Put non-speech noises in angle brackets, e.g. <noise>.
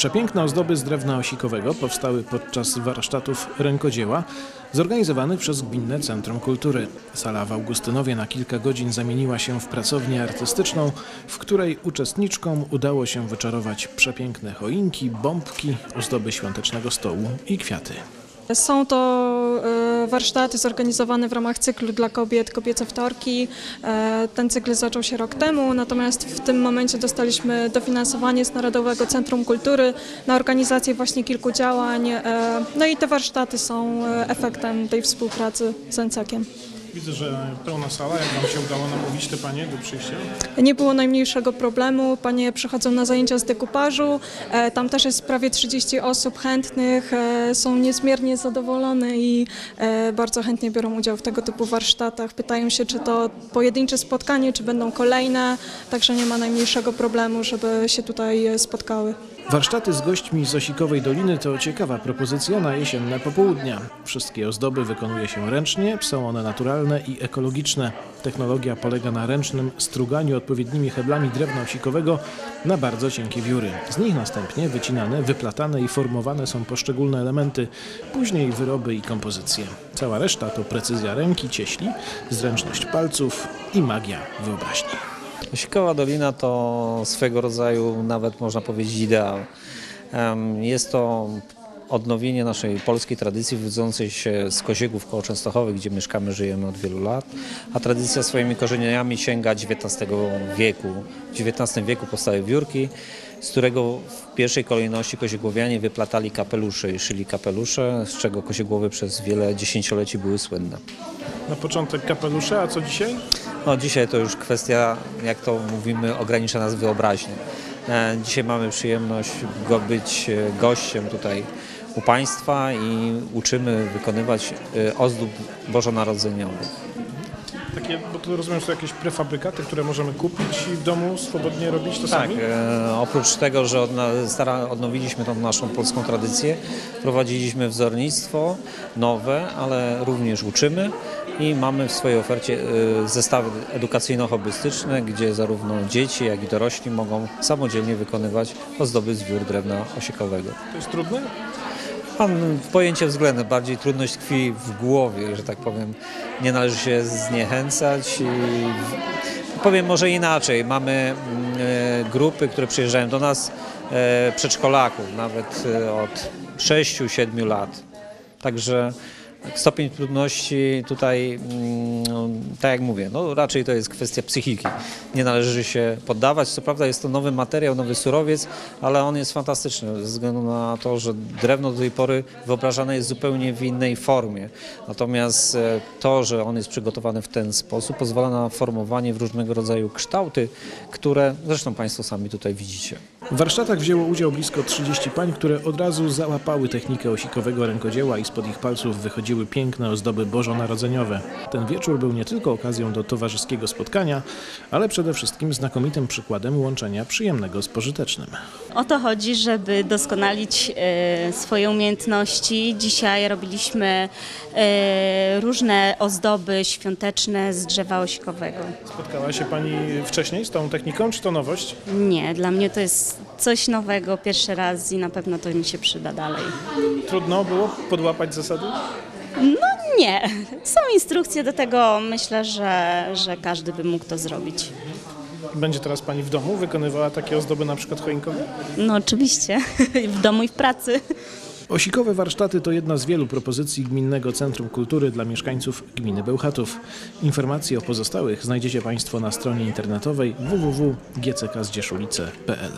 Przepiękne ozdoby z drewna osikowego powstały podczas warsztatów rękodzieła zorganizowanych przez Gminne Centrum Kultury. Sala w Augustynowie na kilka godzin zamieniła się w pracownię artystyczną, w której uczestniczkom udało się wyczarować przepiękne choinki, bombki, ozdoby świątecznego stołu i kwiaty. Są to e, warsztaty zorganizowane w ramach cyklu dla kobiet, kobiece wtorki. E, Ten cykl zaczął się rok temu, natomiast w tym momencie dostaliśmy dofinansowanie z Narodowego Centrum Kultury na organizację właśnie kilku działań. E, No i te warsztaty są efektem tej współpracy z NCEK-iem. Widzę, że pełna sala. Jak Wam się udało namówić te panie do przyjścia? Nie było najmniejszego problemu. Panie przychodzą na zajęcia z dekupażu. E, Tam też jest prawie 30 osób chętnych. e, Są niezmiernie zadowolone i e, bardzo chętnie biorą udział w tego typu warsztatach. Pytają się, czy to pojedyncze spotkanie, czy będą kolejne. Także nie ma najmniejszego problemu, żeby się tutaj spotkały. Warsztaty z gośćmi z Osikowej Doliny to ciekawa propozycja na jesienne popołudnia. Wszystkie ozdoby wykonuje się ręcznie, są one naturalne i ekologiczne. Technologia polega na ręcznym struganiu odpowiednimi heblami drewna osikowego na bardzo cienkie wióry. Z nich następnie wycinane, wyplatane i formowane są poszczególne elementy, później wyroby i kompozycje. Cała reszta to precyzja ręki, cieśli, zręczność palców i magia wyobraźni. Osikowa Dolina to swego rodzaju nawet można powiedzieć ideał. Jest to odnowienie naszej polskiej tradycji wywodzącej się z Koziegów koło Częstochowy, gdzie mieszkamy, żyjemy od wielu lat, a tradycja swoimi korzeniami sięga XIX wieku. W XIX wieku powstały wiórki, z którego w pierwszej kolejności koziegłowianie wyplatali kapelusze i szyli kapelusze, z czego koziegłowy przez wiele dziesięcioleci były słynne. Na początek kapelusze, a co dzisiaj? No, dzisiaj to już kwestia, jak to mówimy, ogranicza nas wyobraźnię. E, Dzisiaj mamy przyjemność go być e, gościem tutaj u Państwa i uczymy wykonywać e, ozdób bożonarodzeniowych. Takie, bo to rozumiem, że to jakieś prefabrykaty, które możemy kupić i w domu swobodnie robić to Tak, sami? e, oprócz tego, że odna, stara, odnowiliśmy tą naszą polską tradycję, prowadziliśmy wzornictwo nowe, ale również uczymy i mamy w swojej ofercie e, zestawy edukacyjno-hobbystyczne, gdzie zarówno dzieci, jak i dorośli mogą samodzielnie wykonywać ozdoby z wiór drewna osiekowego. To jest trudne? Pan pojęcie względne, bardziej trudność tkwi w głowie, że tak powiem. Nie należy się zniechęcać i powiem może inaczej. Mamy mm, e, grupy, które przyjeżdżają do nas, e, przedszkolaków, nawet e, od 6-7 lat. Także stopień trudności tutaj, mm, tak jak mówię, no raczej to jest kwestia psychiki. Nie należy się poddawać. Co prawda jest to nowy materiał, nowy surowiec, ale on jest fantastyczny ze względu na to, że drewno do tej pory wyobrażane jest zupełnie w innej formie. Natomiast e, to, że on jest przygotowany w ten sposób, pozwala na formowanie w różnego rodzaju kształty, które zresztą Państwo sami tutaj widzicie. W warsztatach wzięło udział blisko 30 pań, które od razu załapały technikę osikowego rękodzieła i spod ich palców wychodziły piękne ozdoby bożonarodzeniowe. Ten wieczór był nie tylko okazją do towarzyskiego spotkania, ale przede wszystkim znakomitym przykładem łączenia przyjemnego z pożytecznym. O to chodzi, żeby doskonalić e, swoje umiejętności. Dzisiaj robiliśmy e, różne ozdoby świąteczne z drzewa osikowego. Spotkała się Pani wcześniej z tą techniką, czy to nowość? Nie, dla mnie to jest coś nowego, pierwszy raz i na pewno to mi się przyda dalej. Trudno było podłapać zasady? Nie, są instrukcje do tego, myślę, że, że każdy by mógł to zrobić. Będzie teraz Pani w domu wykonywała takie ozdoby na przykład choinkowe? No oczywiście, <laughs> w domu i w pracy. Osikowe warsztaty to jedna z wielu propozycji Gminnego Centrum Kultury dla mieszkańców gminy Bełchatów. Informacje o pozostałych znajdziecie Państwo na stronie internetowej www.gckzdzieszulice.pl.